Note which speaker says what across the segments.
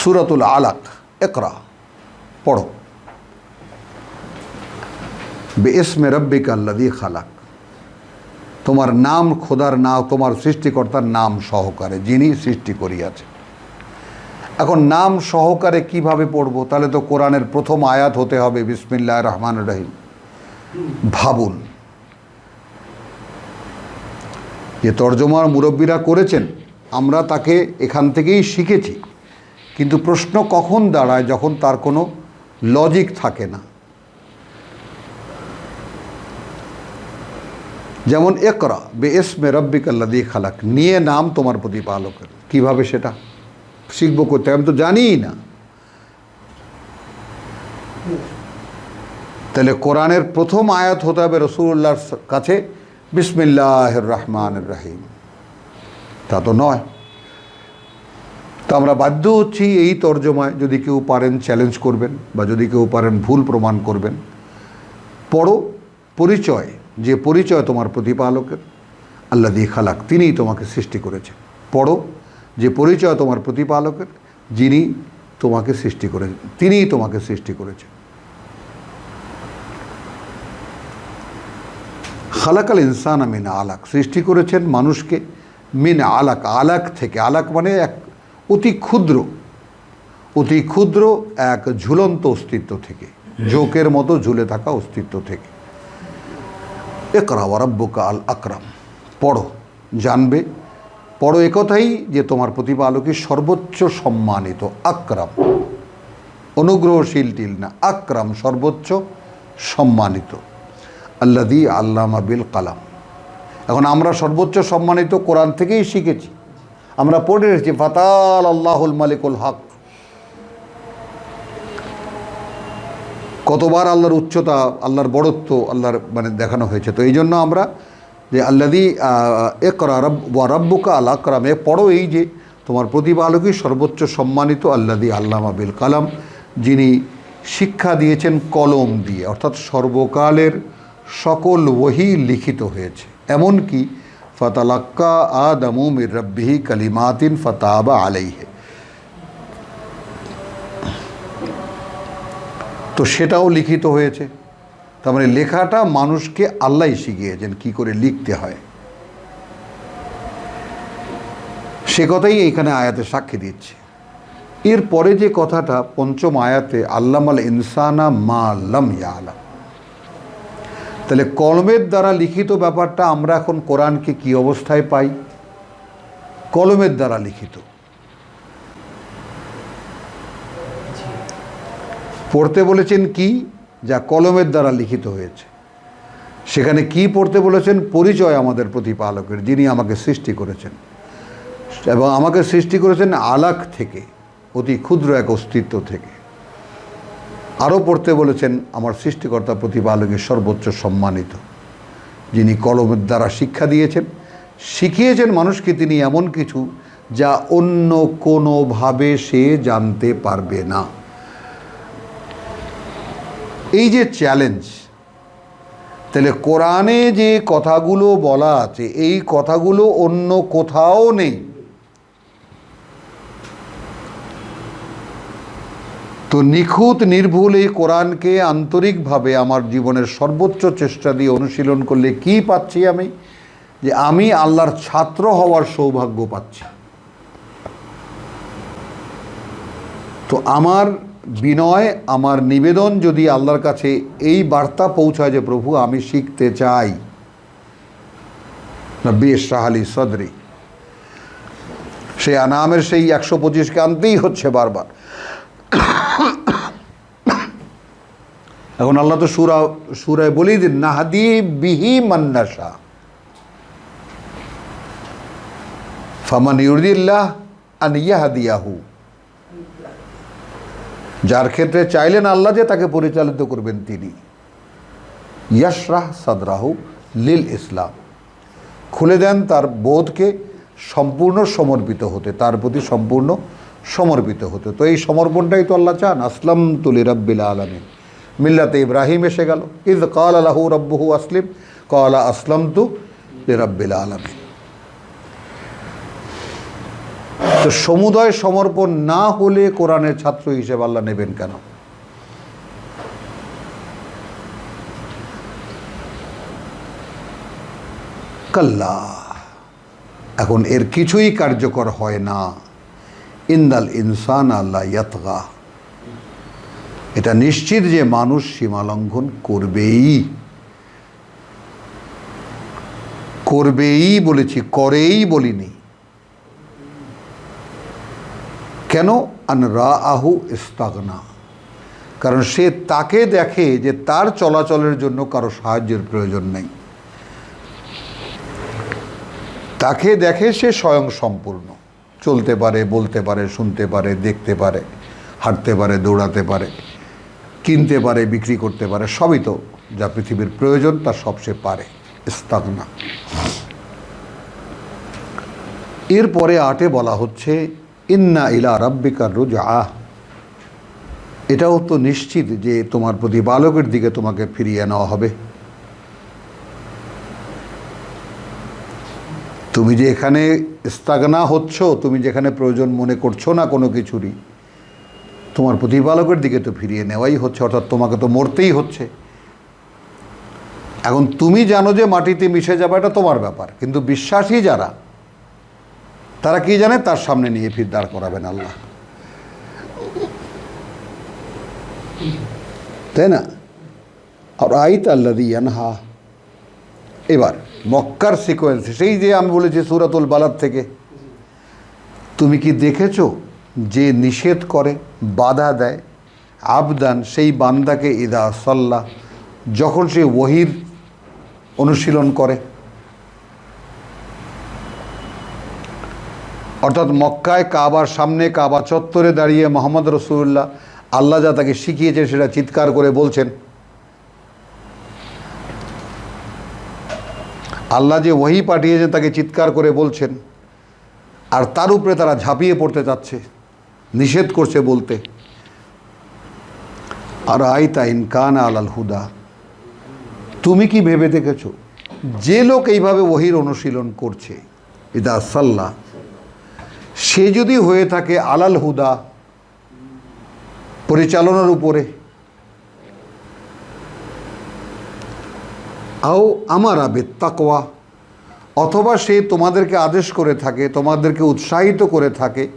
Speaker 1: সুরাতুল আলাক একরা পড়ো। বেসমে রব্বিক আল্লাদি খালাক। তোমার নাম খোদার নাম তোমার সৃষ্টিকর্তার নাম সহকারে, যিনি সৃষ্টি করিয়াছে। এখন নাম সহকারে কীভাবে পড়ব? তাহলে তো কোরআনের প্রথম আয়াত হতে হবে বিসমিল্লাহ রহমান রহিম। ভাবুন। যে তর্জমার মুরব্বীরা করেছেন, আমরা তাকে এখান থেকেই শিখেছি। কিন্তু প্রশ্ন কখন দাঁড়ায় যখন তার কোনো লজিক থাকে না? যেমন একরা বে এসমে রব্বিক আল্লাদি খালাক। নিয়ে নাম তোমার প্রতিপালকের। কীভাবে সেটা শিখব করতে আমি তো জানিই না। তাহলে কোরআনের প্রথম আয়াত হতে হবে রসুল্লাহর কাছে বিসমিল্লাহ রহমান রাহিম। তা তো নয়। তা আমরা বাধ্য হচ্ছি এই তর্জমায় যদি কেউ পারেন চ্যালেঞ্জ করবেন বা যদি কেউ পারেন ভুল প্রমাণ করবেন। পড়ো, পরিচয়, যে পরিচয় তোমার প্রতিপালকের, আল্লাহ দিয়ে খালাক, তিনিই তোমাকে সৃষ্টি করেছে পড়ো, যে পরিচয় তোমার প্রতিপালকের, যিনি তোমাকে সৃষ্টি করেছেন, তিনিই তোমাকে সৃষ্টি করেছেন। খালাকাল ইনসান মিন আলাক, সৃষ্টি করেছেন মানুষকে মিন আলাক আলাক থেকে, আলাক মানে এক অতি ক্ষুদ্র অতি ক্ষুদ্র এক ঝুলন্ত অস্তিত্ব থেকে জোকের মতো ঝুলে থাকা অস্তিত্ব থেকে। একরা ওয়ারাব্বুকা আল আকরাম পড়ো, জানবে, পড়ো একথাই যে তোমার প্রতিপালকই সর্বোচ্চ সম্মানিত আকরাম। অনুগ্রহশীল টিল না, আক্রাম সর্বোচ্চ সম্মানিত। আল্লাদি আল্লামা বিল কালাম। এখন আমরা সর্বোচ্চ সম্মানিত কোরআন থেকেই শিখেছি। আমরা পড়ে এসেছি ফাতাল আল্লাহুল মালিকুল হক। কতবার আল্লাহর উচ্চতা, আল্লাহর বড়ত্ব, আল্লাহর মানে দেখানো হয়েছে। তো এই জন্য আমরা যে আল্লাদি একরা রব, ওয়া রব্বুকা আল আকরাম এ পড়ো এই যে, তোমার প্রতিপালকই সর্বোচ্চ সম্মানিত আল্লাদি আল্লামা বিল কালাম, যিনি শিক্ষা দিয়েছেন কলম দিয়ে, অর্থাৎ সর্বকালের সকল ওহি লিখিত হয়েছে। এমনকি ফতালাক্কা আদমু মির রব্বিহি কালিমাতিন ফতাবা আলাইহে। তো সেটাও লিখিত হয়েছে। তার মানে লেখাটা মানুষকে আল্লাহ শিখিয়েছেন কি করে লিখতে হয়। সে কথাই এইখানে আয়াতে সাক্ষী দিচ্ছে। এরপরে যে কথাটা পঞ্চম আয়াতে আল্লামাল ইনসানা মা আল্লাম ইয়া আলাম তাহলে কলমের দ্বারা লিখিত ব্যাপারটা আমরা এখন কোরআনকে কি অবস্থায় পাই? কলমের দ্বারা লিখিত। পড়তে বলেছেন কি? যা কলমের দ্বারা লিখিত হয়েছে। সেখানে কি পড়তে বলেছেন? পরিচয় আমাদের প্রতিপালকের, যিনি আমাকে সৃষ্টি করেছেন। এবং আমাকে সৃষ্টি করেছেন আলাক থেকে, অতি ক্ষুদ্র এক অস্তিত্ব থেকে। আরও পড়তে বলেছেন আমার সৃষ্টিকর্তা প্রতিপালকের সর্বোচ্চ সম্মানিত, যিনি কলমের দ্বারা শিক্ষা দিয়েছেন। শিখিয়েছেন মানুষকে তিনি এমন কিছু যা অন্য কোনোভাবে সে জানতে পারবে না। এই যে চ্যালেঞ্জ তাহলে কোরআনে যে কথাগুলো বলা আছে, এই কথাগুলো অন্য কোথাও নেই। তো নিখুঁত, নির্ভুল এই কোরআনকে আন্তরিকভাবে আমার জীবনের সর্বোচ্চ চেষ্টা দিয়ে অনুশীলন করলে কি পাচ্ছি আমি? যে আমি আল্লাহর ছাত্র হওয়ার সৌভাগ্য পাচ্ছি। তো আমার বিনয়, আমার নিবেদন যদি আল্লাহর কাছে এই বার্তা পৌঁছায় যে, প্রভু, আমি শিখতে চাই। না বেশ সাহালি সদরি। সেই আনামের সেই একশো পঁচিশকে আনতেই হচ্ছে বারবার। এখন আল্লাহ তো সুরা, সুরায় বলেই দিন, নাহাদি বিহি মান্নাসা ফামান ইউরদিল্লাহ আন ইয়াহাদিয়াহু। যার ক্ষেত্রে চাইলেন আল্লাহ যে তাকে পরিচালিত করবেন তিনি। ইয়াশরাহ সাদরাহু লিল ইসলাম। খুলে দেন তার বোধকে সম্পূর্ণ সমর্পিত হতে, তার প্রতি সম্পূর্ণ সমর্পিত হতো। তো এই সমর্পণটাই তো আল্লাহ চান। আসলাম তুলি রব্বিল আলমিন। মিল্লাতে ইব্রাহিম এসে গেল। ইদ কাল আলাহু রব্বহু আসলিম। কলা আসলাম তু রব্বিল আলমিন। তো সমুদয় সমর্পণ না হলে কোরআনের ছাত্র হিসেবে আল্লাহ নেবেন কেন? কাল্লা, এখন এর কিছুই কার্যকর হয় না। ইন্দাল ইনসান আল্লাহ ইয়াতগা। এটা নিশ্চিত যে মানুষ সীমা লঙ্ঘন করবেই। করবেই বলেছি, করেই বলিনি। কেন? আন রা আহু ইস্তাগনা। কারণ সে তাকে দেখে যে তার চলাচলের জন্য কারও সাহায্যের প্রয়োজন নেই। তাকে দেখে সে স্বয়ং সম্পূর্ণ। চলতে পারে, বলতে পারে, শুনতে পারে, দেখতে পারে, হাঁটতে পারে, দৌড়াতে পারে, কিনতে পারে, বিক্রি করতে পারে, সবই তো যা পৃথিবীর প্রয়োজন, তা সব সে পারে। ইস্তাগনা। এরপরে আটে বলা হচ্ছে, ইন্না ইলা রাব্বিকার আহ এটাও তো নিশ্চিত যে তোমার প্রতিপালকের দিকে তোমাকে ফিরিয়ে নেওয়া হবে। তুমি যে এখানে ইস্তাগনা হচ্ছ, তুমি যেখানে প্রয়োজন মনে করছ না কোনো কিছুরই, তোমার প্রতিপালকের দিকে তো ফিরিয়ে নেওয়াই হচ্ছে, অর্থাৎ তোমাকে তো মরতেই হচ্ছে। এখন তুমি জানো যে মাটিতে মিশে যাবে, এটা তোমার ব্যাপার, কিন্তু বিশ্বাসী যারা, তারা কি জানে? তার সামনে নিয়ে ফির দাঁড় করাবেন আল্লাহ। তাই না? আর আইত আল্লাদি ইয়ানহা এবার মক্কার সিকোয়েন্স সেই যে আমি বলেছি সুরাতুল বালাদ থেকে। তুমি কি দেখেছ যে নিষেধ করে, বাধা দেয়, আবদান সেই বান্দাকে ইদা সল্লাহ যখন সে ওহির অনুশীলন করে? অর্থাৎ মক্কায় কাবার সামনে কাবা চত্বরে দাঁড়িয়ে মোহাম্মদ রসুল্লাহ আল্লাহ যা তাকে শিখিয়েছে সেটা চিৎকার করে বলছেন। আল্লাহ যে ওহি পাঠিয়েছেন তাকে চিৎকার করে বলছেন। আর তার উপরে তারা ঝাঁপিয়ে পড়তে চাচ্ছে, নিষেধ করছে বলতে। আর আইতা ইনকান আলাল হুদা। তুমি কি ভেবে দেখেছ? যে লোক এইভাবে ওহির অনুশীলন করছে, ইদা সাল্লাহ সে যদি হয়ে থাকে আলাল হুদা, পরিচালনার উপরে আও আমার আবে তাকওয়া অথবা সে তোমাদেরকে আদেশ করে থাকে, তোমাদেরকে উৎসাহিত করে থাকে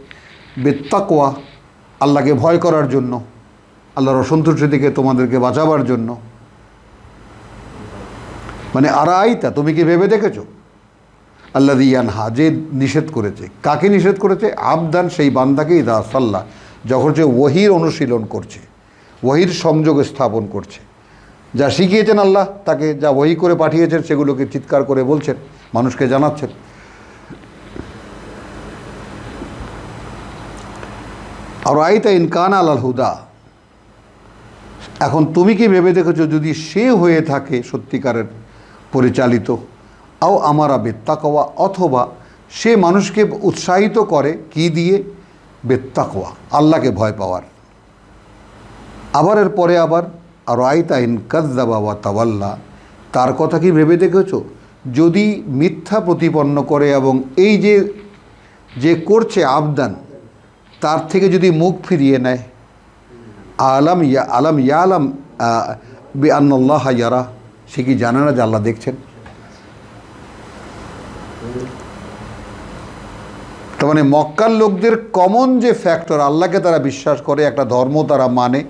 Speaker 1: বেত্তাকোয়া আল্লাহকে ভয় করার জন্য, আল্লাহর অসন্তুষ্টি থেকে তোমাদেরকে বাঁচাবার জন্য। মানে আরাইতা, তুমি কি ভেবে দেখেছ? আল্লাহ ইয়ানহা যে নিষেধ করেছে। কাকে নিষেধ করেছে? আবদান সেই বান্দাকেই ইদা সাল্লাহ, যখন সে ওহির অনুশীলন করছে, ওহির সংযোগ স্থাপন করছে। যা শিখিয়েছেন আল্লাহ, তাকে যা ওহি করে পাঠিয়েছেন, সেগুলোকে চিৎকার করে বলছেন, মানুষকে জানাচ্ছেন। আর আইতা ইনকান আল হুদা। এখন তুমি কি ভেবে দেখেছ, যদি সে হয়ে থাকে সত্যিকারের পরিচালিত, আও আমারা বেত্তাকওয়া, অথবা সে মানুষকে উৎসাহিত করে কি দিয়ে? বেত্তাকওয়া, আল্লাহকে ভয় পাওয়ার। আবার এর পরে আবার আর আইতা ইন কাদ্দাবা ওয়া তাওয়াল্লা। তার কথা কি ভেবে দেখেছ? যদি মিথ্যা প্রতিপন্ন করে এবং এই যে যে করছে আবদান, তার থেকে যদি মুখ ফিরিয়ে নেয়। আলাম ইয়া আলাম ইয়া আলাম বি আন্নাল্লাহ ইয়ারা। সে কি জানে না যে আল্লাহ দেখছেন? তার মানে মক্কার লোকদের কমন যে ফ্যাক্টর আল্লাহকে তারা বিশ্বাস করে, একটা ধর্ম তারা মানে।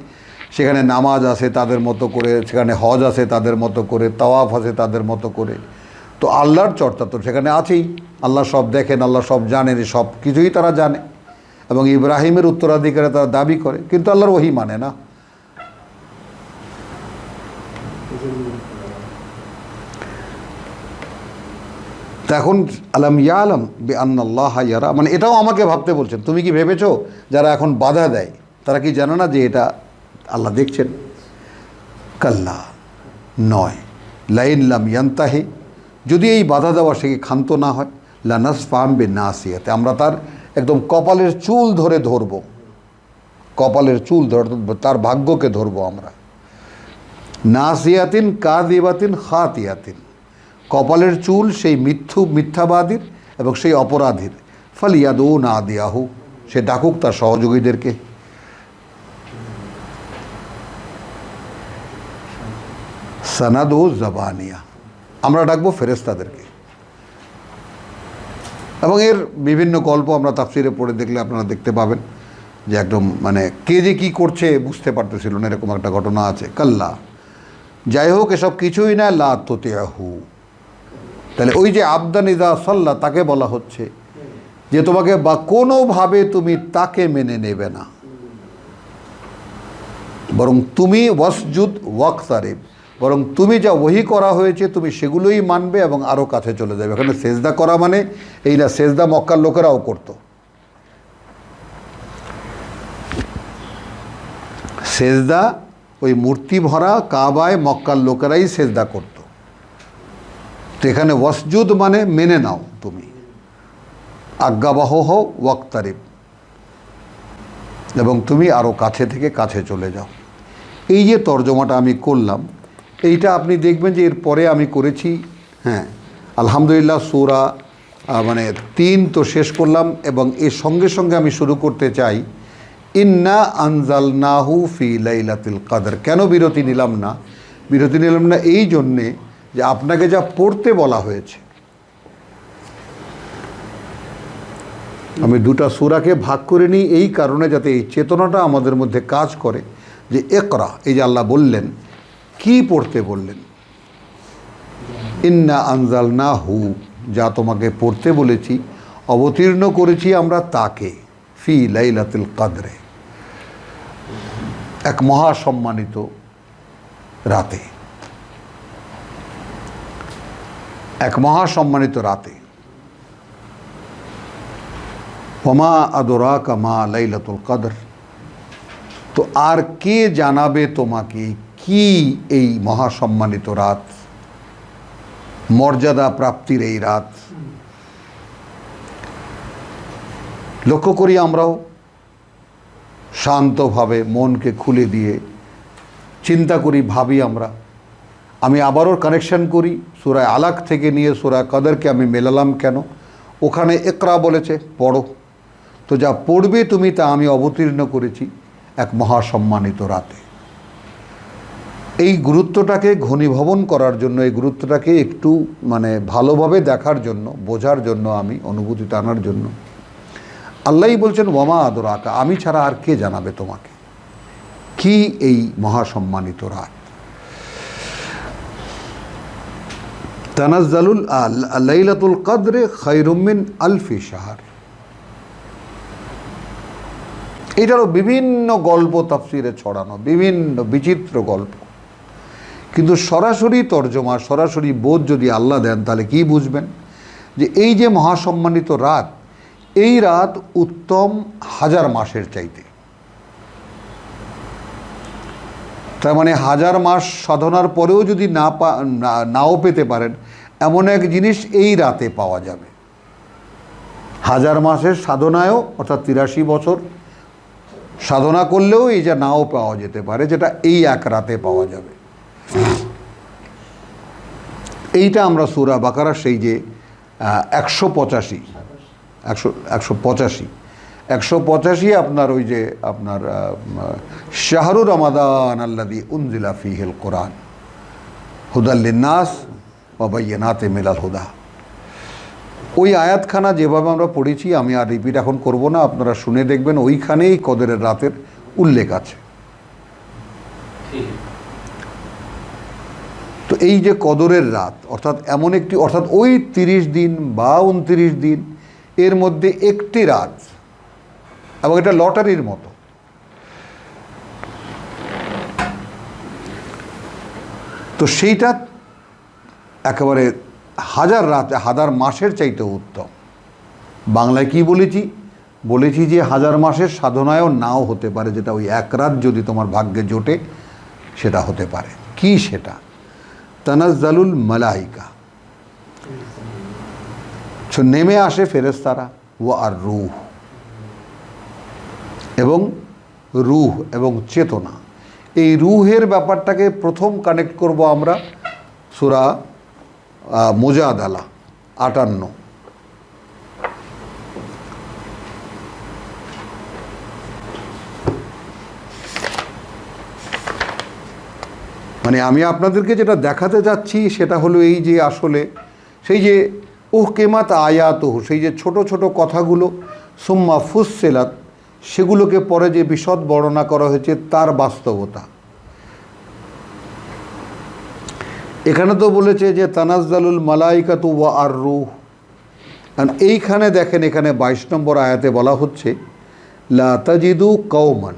Speaker 1: সেখানে নামাজ আছে তাদের মতো করে, সেখানে হজ আছে তাদের মতো করে, তাওয়াফ আছে তাদের মতো করে। তো আল্লাহর চর্চা তো সেখানে আছেই। আল্লাহ সব দেখেন, আল্লাহ সব জানেন সব কিছুই তারা জানে। এবং ইব্রাহিমের উত্তরাধিকারে তারা দাবি করে, কিন্তু আল্লাহর ওহি মানে না। এখন, আলম ইয়া আলম বে আন্নাল্লাহ ইয়ারা মানে এটাও আমাকে ভাবতে বলছেন। তুমি কি ভেবেছো যারা এখন বাধা দেয়, তারা কি জানে না যে এটা আল্লাহ দেখছেন, কাল্লা, নয়। লাইন লাম ইয়ান্তাহে, যদি এই বাধা দেওয়া সে ক্ষান্ত না হয় লানাস ফাহমবে না আসিয়াতে আমরা তার একদম কপালের চুল ধরে ধরব। কপালের চুল ধরে, তার ভাগ্যকে ধরবো আমরা। নাসিয়াতিন কাদিবাতিন খাতিয়াতিন, কপালের চুল সেই মিথ্যু, মিথ্যাবাদীর এবং সেই অপরাধীর ফালিয়াদো না দিয়াহু সে ডাকুক তার সহযোগীদেরকে। সানাদো জবানিয়া। আমরা ডাকবো ফেরেস্তাদেরকে এবং এর বিভিন্ন গল্প আমরা তাফসিরে পড়ে দেখলে আপনারা দেখতে পাবেন যে একদম মানে কে যে কী করছে বুঝতে পারতেছিল না, এরকম একটা ঘটনা আছে। কাল্লা, যাই হোক, এসব কিছুই না, লা তাহলে ওই যে আবদান ইদা সাল্লা, তাকে বলা হচ্ছে যে তোমাকে বা কোনোভাবে তুমি তাকে মেনে নেবে না। বরং তুমি ওয়াসজুদ ওয়াকসারেব বরং তুমি যা ওহি করা হয়েছে, তুমি সেগুলোই মানবে এবং আরও কাছে চলে যাবে। এখানে সেজদা করা মানে এই না, সেজদা মক্কার লোকেরাও করতো। সেজদা ওই মূর্তি ভরা কাবায় মক্কার লোকেরাই সেজদা করত। তো এখানে ওয়াসজুদ মানে মেনে নাও তুমি। আজ্ঞাবাহ হও, ওয়াক্তারিব। এবং তুমি আরও কাছে থেকে কাছে চলে যাও। এই যে তর্জমাটা আমি করলাম এইটা আপনি দেখবেন যে এরপরে আমি করেছি হ্যাঁ। আলহামদুলিল্লাহ সুরা মানে তিন তো শেষ করলাম এবং এর সঙ্গে সঙ্গে আমি শুরু করতে চাই, ইন্না আনজাল নাহু ফি লাইলাতুল কাদর। কেন বিরতি নিলাম না? বিরতি নিলাম না এই জন্যে যে আপনাকে যা পড়তে বলা হয়েছে। আমি দুটা সুরাকে ভাগ করে নিই, এই কারণে যাতে এই চেতনাটা আমাদের মধ্যে কাজ করে, যে একরা এই যে আল্লাহ বললেন কি পড়তে বললেন? ইন্না আনজাল না হু যা তোমাকে পড়তে বলেছি, অবতীর্ণ করেছি আমরা তাকে, ফি লাইলাতুল কাদরে। এক মহাসম্মানিত রাতে। এক মহাসম্মানিত রাতে। ওমা আদরা কামা লাইলাতুল কদর তো আর কে জানাবে তোমাকে কি এই মহাসম্মানিত রাত? মর্যাদা প্রাপ্তির এই রাত? লক্ষ্য করি আমরাও শান্তভাবে মনকে খুলে দিয়ে চিন্তা করি, ভাবি আমরা। আমি আবারও কানেকশন করি, সুরায় আলাক থেকে নিয়ে সুরায় কাদেরকে আমি মেলালাম কেন? ওখানে একরা বলেছে, পড়ো। তো যা পড়বে তুমি তা আমি অবতীর্ণ করেছি এক মহাসম্মানিত রাতে। এই গুরুত্বটাকে ঘনীভবন করার জন্য, এই গুরুত্বটাকে একটু মানে ভালোভাবে দেখার জন্য, বোঝার জন্য আমি, অনুভূতি টানার জন্য। আল্লাহই বলছেন ওমা আদর আকা আমি ছাড়া আর কে জানাবে তোমাকে? কি এই মহাসম্মানিত রাত? তানাজ্জালুল আল- লাইলাতুল কদরে খৈরুমিন আলফি শাহর। এটারও বিভিন্ন গল্প তাফসিরে ছড়ানো, বিভিন্ন বিচিত্র গল্প। কিন্তু সরাসরি তর্জমা, সরাসরি বোধ যদি আল্লাহ দেন, তাহলে কি বুঝবেন? যে এই যে মহাসম্মানিত রাত, এই রাত উত্তম হাজার মাসের চাইতে। তার মানে হাজার মাস সাধনার পরেও যদি না পা নাও পেতে পারেন, এমন এক জিনিস এই রাতে পাওয়া যাবে। হাজার মাসের সাধনায়ও, অর্থাৎ তিরাশি বছর, সাধনা করলেও এই যে নাও পাওয়া যেতে পারে, যেটা এই এক রাতে পাওয়া যাবে। এইটা আমরা সুরা বাকারা সেই যে একশো পঁচাশি, একশো একশো পঁচাশি। একশো পঁচাশি আপনার ওই যে আপনার শাহরুর রমাদান আল্লাদি উনজিলা ফিহেল কোরআন। হুদাল্লিনাস বাবাইনাতে মিলাল হুদা। ওই আয়াতখানা যেভাবে আমরা পড়েছি, আমি আর রিপিট এখন করব না, আপনারা শুনে দেখবেন, ওইখানেই কদরের রাতের উল্লেখ আছে তো এই যে কদরের রাত, অর্থাৎ এমন একটি, অর্থাৎ ওই তিরিশ দিন বা উনত্রিশ দিন, এর মধ্যে একটি রাত, এবং এটা লটারির মতো। তো সেইটা একেবারে হাজার রাত, হাজার মাসের চাইতে উত্তম। বাংলায় কি বলেছি? বলেছি যে হাজার মাসের সাধনায়ও নাও হতে পারে, যেটা ওই এক রাত যদি তোমার ভাগ্যে জোটে, সেটা হতে পারে। কি সেটা? তানাজ্জালুল মালাইকা। নেমে আসে ফেরেস্তারা ও আর রুহ। এবং রুহ এবং চেতনা। এই রুহের ব্যাপারটাকে প্রথম কানেক্ট করব আমরা সুরা মোজাদালা, আটান্ন। মানে আমি আপনাদেরকে যেটা দেখাতে যাচ্ছি সেটা হলো এই যে আসলে সেই যে উহ কেমাত আয়াত সেই যে ছোট ছোট কথাগুলো, সুম্মা ফুসেলাত সেগুলোকে পরে যে বিশদ বর্ণনা করা হয়েছে তার বাস্তবতা। এখানে তো বলেছে যে তানাজ্জালুল মালাইকাতু ওয়া আর রুহ। আর এইখানে দেখেন, এখানে বাইশ নম্বর আয়াতে বলা হচ্ছে লাতাজিদু কৌমান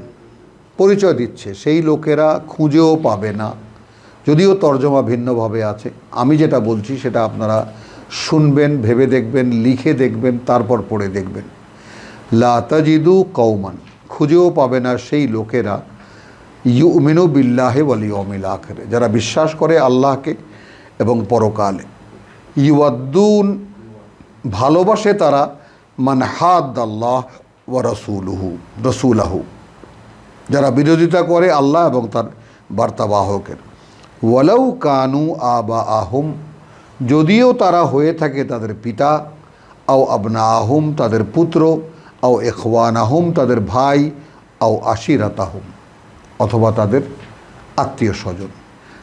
Speaker 1: পরিচয় দিচ্ছে, সেই লোকেরা খুঁজেও পাবে না। যদিও তর্জমা ভিন্নভাবে আছে, আমি যেটা বলছি সেটা আপনারা শুনবেন, ভেবে দেখবেন, লিখে দেখবেন, তারপর পড়ে দেখবেন। লাতাজিদু কৌমান খুঁজেও পাবে না সেই লোকেরা, ইউমিনু বিল্লাহে বলি অমিল আখরে, যারা বিশ্বাস করে আল্লাহকে এবং পরকালে। ইউয়াদ্দুন, ভালোবাসে তারা, মান হাদ আল্লাহ ওয়া রসুলহু, রসুলাহু। যারা বিরোধিতা করে আল্লাহ এবং তার বার্তাবাহকের। ওয়ালাউ কানু আবা আহম যদিও তারা হয়ে থাকে তাদের পিতা, আও আবনা আহম তাদের পুত্র, আও এখওয়ান আহম তাদের ভাই, আও আশিরাত আহম অথবা তাদের আত্মীয় স্বজন।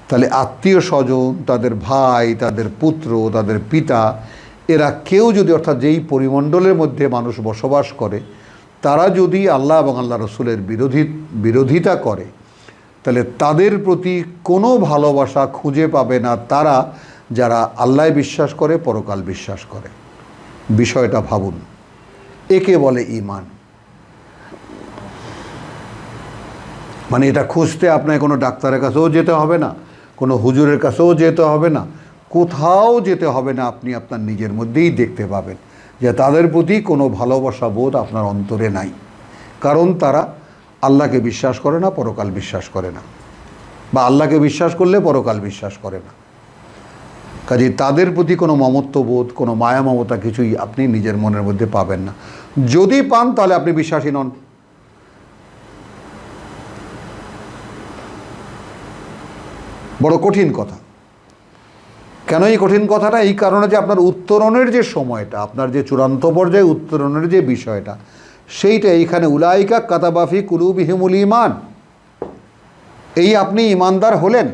Speaker 1: তাহলে আত্মীয় স্বজন, তাদের ভাই, তাদের পুত্র, তাদের পিতা, এরা কেউ যদি অর্থাৎ যেই পরিমণ্ডলের মধ্যে মানুষ বসবাস করে, তারা যদি আল্লাহ এবং আল্লাহ রসুলের বিরোধী, বিরোধিতা করে তাহলে তাদের প্রতি কোনো ভালোবাসা খুঁজে পাবে না তারা যারা আল্লাহ বিশ্বাস করে, পরকাল বিশ্বাস করে। বিষয়টা ভাবুন। একে বলে ইমান মানে এটা খুঁজতে আপনাকে কোনো ডাক্তারের কাছেও যেতে হবে না, কোনো হুজুরের কাছেও যেতে হবে না, কোথাও যেতে হবে না, আপনি আপনার নিজের মধ্যেই দেখতে পাবেন যে তাদের প্রতি কোনো ভালোবাসা বোধ আপনার অন্তরে নাই। কারণ তারা আল্লাহকে বিশ্বাস করে না, পরকাল বিশ্বাস করে না। বা আল্লাহকে বিশ্বাস করলে পরকাল বিশ্বাস করে না। কাজে তাদের প্রতি কোনো মমত্ববোধ, কোনো মায়া মমতা কিছুই আপনি নিজের মনের মধ্যে পাবেন না। যদি পান তাহলে আপনি বিশ্বাসী নন। বড় কঠিন কথা। কেন এই কঠিন কথাটা? এই কারণে যে আপনার উত্তরণের যে সময়টা, আপনার যে চূড়ান্ত পর্যায়ে উত্তরণের যে বিষয়টা সেইটা এইখানে উলাইকা কাতাবাফি কুলুবিহিমুল ইমান এই আপনি ইমানদার হলেন।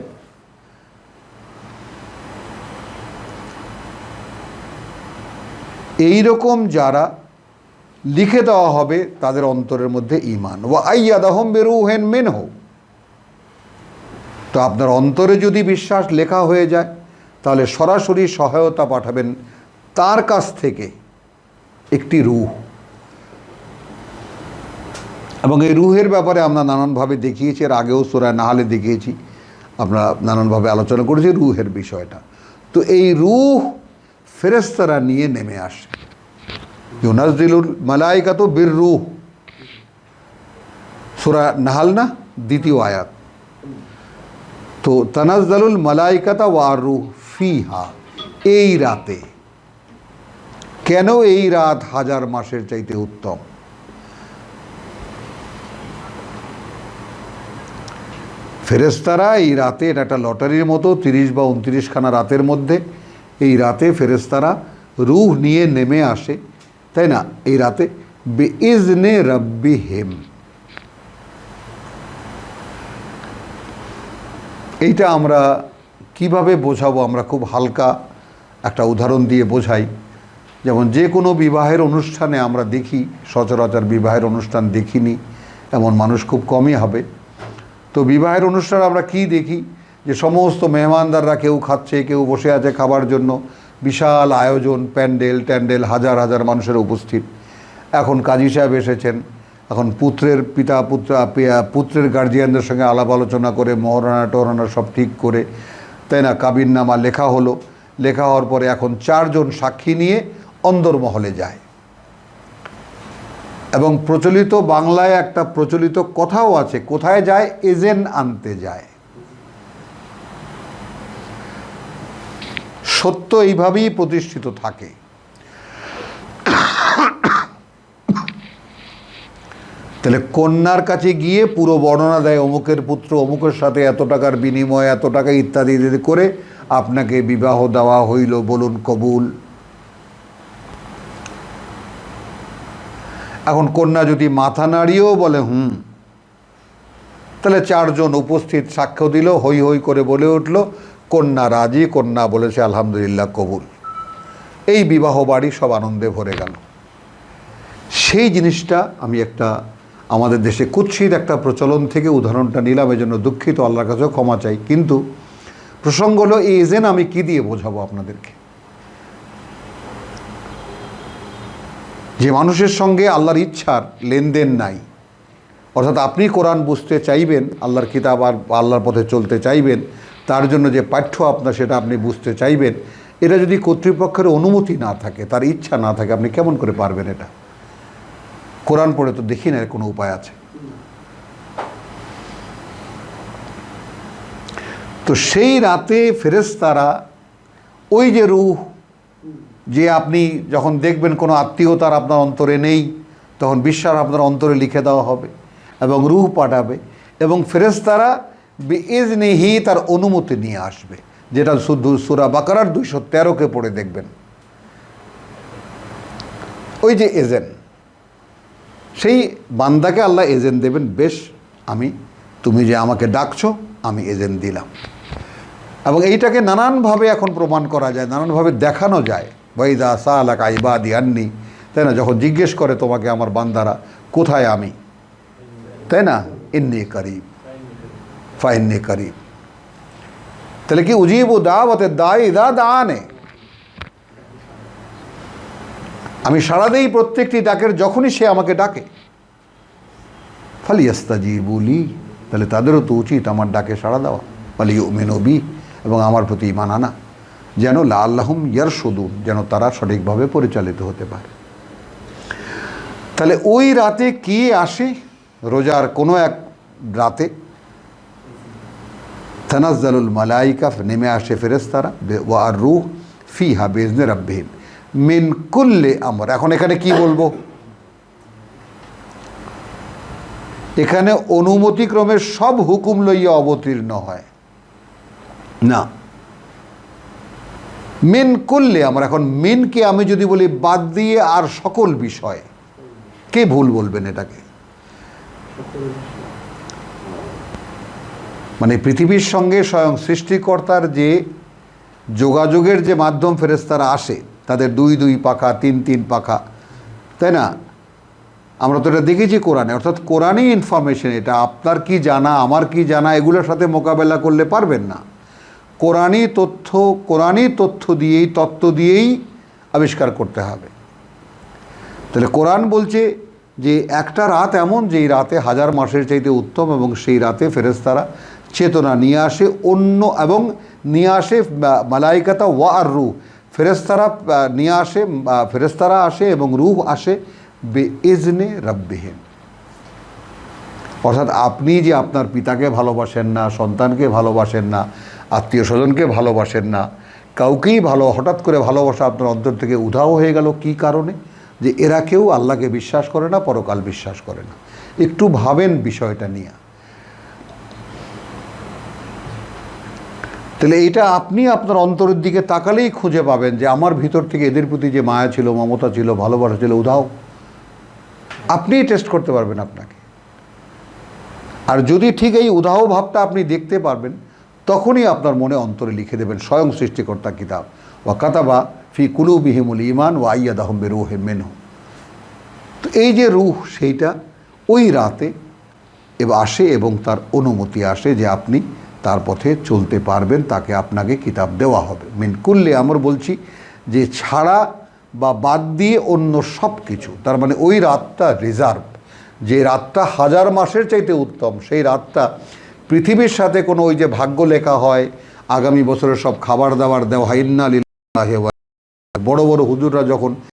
Speaker 1: এই রকম যারা লিখে দেওয়া হবে তাদের অন্তরের মধ্যে ইমান ওয়া আইয়াদাহম বেরুহেন মেনহ। তো আপনার অন্তরে যদি বিশ্বাস লেখা হয়ে যায়, তাহলে সরাসরি সহায়তা পাঠাবেন তার কাছ থেকে একটি রুহ। এবং এই রুহের ব্যাপারে আমরা নানানভাবে দেখিয়েছি, এর আগেও সোরায় নাহালে দেখিয়েছি। আমরা নানানভাবে আলোচনা করেছি রুহের বিষয়টা। তো এই রুহ ফেরেস্তারা নিয়ে নেমে আসে। ইউনাজদিলুল মালাইকা তো বীর রুহ। সুরা নাহাল না? দ্বিতীয় আয়াত। তো তানাজ্জালুল মালাইকাতা ওয়া রুহ ফিহা। এই রাতে। কেন এই রাত হাজার মাসের চাইতে উত্তম? ফেরেস্তারা এই রাতে, এটা একটা লটারির মতো, তিরিশ বা উনত্রিশখানা রাতের মধ্যে, এই রাতে ফেরেস্তারা রুহ নিয়ে নেমে আসে। তাই না? এই রাতে বে ইজনে রব্বি হেম এইটা আমরা কীভাবে বোঝাবো? আমরা খুব হালকা একটা উদাহরণ দিয়ে বোঝাই। যেমন যে কোনো বিবাহের অনুষ্ঠানে আমরা দেখি, সচরাচর বিবাহের অনুষ্ঠান দেখিনি, এমন মানুষ খুব কমই হবে। তো বিবাহের অনুষ্ঠানে আমরা কি দেখি? যে সমস্ত মেহমানদাররা কেউ খাচ্ছে, কেউ বসে আছে খাবার জন্য। বিশাল আয়োজন, প্যান্ডেল, ট্যান্ডেল, হাজার হাজার মানুষের উপস্থিত। এখন কাজী সাহেব এসেছেন। এখন পুত্রের পিতা, পুত্র পুত্রের গার্জিয়ানদের সঙ্গে আলাপ আলোচনা করে, মহারণা টহরানা সব ঠিক করে, তাই না? কাবিননামা লেখা হলো। লেখা হওয়ার পরে এখন চারজন সাক্ষী নিয়ে অন্দরমহলে যায়। এবং প্রচলিত বাংলায় একটা প্রচলিত কথাও আছে, কোথায় যায়? এজেন্ট আনতে যায়। সত্য এইভাবেই প্রতিষ্ঠিত থাকে। তাহলে কন্যার কাছে গিয়ে পুরো বর্ণনা দেয়, অমুকের পুত্র অমুকের সাথে এত টাকার বিনিময়, এত টাকা ইত্যাদি করে আপনাকে বিবাহ দেওয়া হইল, বলুন কবুল। এখন কন্যা যদি মাথা নাড়িয়েও বলে, হুম, তাহলে চারজন উপস্থিত সাক্ষ্য দিল হই হই করে বলে উঠল, কন্যা রাজি, কন্যা বলেছে, আলহামদুলিল্লাহ, কবুল। এই বিবাহ বাড়ি সব আনন্দে ভরে গেল। সেই জিনিসটা আমি একটা আমাদের দেশে কুৎসিত একটা প্রচলন থেকে উদাহরণটা নিলাম, এই জন্য দুঃখিত, আল্লাহর কাছেও ক্ষমা চাই। কিন্তু প্রসঙ্গ হলো, এই এজেন আমি কি দিয়ে বোঝাবো আপনাদেরকে? যে মানুষের সঙ্গে আল্লাহর ইচ্ছার লেনদেন নাই। অর্থাৎ আপনি কোরআন বুঝতে চাইবেন, আল্লাহর কিতাব আর আল্লাহর পথে চলতে চাইবেন, তার জন্য যে পাঠ্য আপনার সেটা আপনি বুঝতে চাইবেন, এটা যদি কর্তৃপক্ষের অনুমতি না থাকে, তার ইচ্ছা না থাকে, আপনি কেমন করে পারবেন এটা? কোরআন পড়ে তো দেখি না কোনো উপায় আছে। তো সেই রাতে ফেরেস্তারা ওই যে রুহ যে আপনি যখন দেখবেন কোনো আত্মীয়তার আপনার অন্তরে নেই, তখন বিশ্বাস আপনার অন্তরে লিখে দেওয়া হবে এবং রুহ পাঠাবে এবং ফেরেশতারা বেইজনিহি তার অনুমতি নিয়ে আসবে, যেটা শুধু সুরা বাকারার দুইশো তেরোকে পড়ে দেখবেন। ওই যে এজেন্ট, সেই বান্দাকে আল্লাহ এজেন্ট দেবেন, বেশ, আমি, তুমি যে আমাকে ডাকছো, আমি এজেন্ট দিলাম। এবং এইটাকে নানানভাবে এখন প্রমাণ করা যায়, নানানভাবে দেখানো যায়। বৈদা সালাক আইবাদি আন্নি। তাই না? যখন জিজ্ঞেস করে তোমাকে আমার বান্দারা, কোথায় আমি? তাই না? ইন্নি করিব। ফাইন্নি করিব। তাহলে কি উজিব দাওয়াতে দায়? দা দানে আমি সাড়া দেই প্রত্যেকটি ডাকের যখনই সে আমাকে ডাকে। ফালিয়াস্তাজি বলি তাহলে তাদেরও তো উচিত আমার ডাকে সাড়া দেওয়া। ফালি মেনবি এবং আমার প্রতি ইমান আনা। যেন লা আল্লাহম ইয়ার সদুন যেন তারা সঠিকভাবে পরিচালিত হতে পারে। তাহলে ওই রাতে কি আসে? রোজার কোনো এক রাতে? থানাজ্জালুল মালাইকা নেমে আসে ফেরেস্তারা আর রুহ ফি হা বেজনে রাব্বিহীন মিন কুল্লে আমর। এখন এখানে কি বলব? এখানে অনুমতিক্রমে সব হুকুম লইয়া অবতীর্ণ হয়। না। মেন করলে আমার এখন মেনকে আমি যদি বলি বাদ দিয়ে আর সকল বিষয়। কে ভুল বলবেন এটাকে? মানে পৃথিবীর সঙ্গে স্বয়ং সৃষ্টিকর্তার যে যোগাযোগের যে মাধ্যম ফেরেস্তারা আসে, তাদের দুই দুই পাখা, তিন তিন পাখা, তাই না? আমরা তো এটা দেখেছি কোরআনে, অর্থাৎ কোরআনই ইনফরমেশন এটা। আপনার কি জানা, আমার কি জানা, এগুলোর সাথে মোকাবেলা করলে পারবেন না। কোরআনই তথ্য কোরআনই তথ্য দিয়েই, তত্ত্ব দিয়েই আবিষ্কার করতে হবে। তাহলে কোরআন বলছে যে একটা রাত এমন যেই রাতে হাজার মাসের চাইতে উত্তম এবং সেই রাতে ফেরেস্তারা চেতনা নিয়ে আসে, অন্য এবং নিয়ে আসে মালাইকাতা ওয়া আর রুহ। ফেরেস্তারা নিয়ে আসে ফেরেস্তারা আসে এবং রুহ আসে বে ইজনে রব্বিহীন অর্থাৎ আপনি যে আপনার পিতাকে ভালোবাসেন না, সন্তানকে ভালোবাসেন না আত্মীয় স্বজনকে ভালোবাসেন না। কাউকেই ভালো, হঠাৎ করে ভালোবাসা আপনার অন্তর থেকে উধাও হয়ে গেল কি কারণে? যে এরা কেউ আল্লাহকে বিশ্বাস করে না, পরকাল বিশ্বাস করে না। একটু ভাবেন বিষয়টা নিয়ে। তাহলে এটা আপনি আপনার অন্তরের দিকে তাকালেই খুঁজে পাবেন যে আমার ভিতর থেকে এদের প্রতি যে মায়া ছিল, মমতা ছিল, ভালোবাসা ছিল, উধাও। আপনিই টেস্ট করতে পারবেন আপনাকে। আর যদি ঠিক এই উদাহ ভাবটা আপনি দেখতে পারবেন তখনই আপনার মনে অন্তরে লিখে দেবেন, স্বয়ং সৃষ্টিকর্তা কিতাব। ওয়া কাতাবা ফি কুলু বিহিমুল ইমান ও আইয়াদাহম বেরু হে মেনহু। তো এই যে রুহ, সেইটা ওই রাতে আসে এবং তার অনুমতি আসে যে আপনি তার পথে চলতে পারবেন, তাকে আপনাকে কিতাব দেওয়া হবে। মিন করলে আমার বলছি যে ছাড়া বা বাদ দিয়ে অন্য সব কিছু তার মানে ওই রাতটা রিজার্ভ, যে রাতটা হাজার মাসের চাইতে উত্তম, সেই রাতটা পৃথিবীর সাথে কোনো ওই যে ভাগ্য লেখা হয়, আগামী বছরের সব খাবার দাবার দেওয়া হয়, ইন্না বড় বড় হুজুররা যখন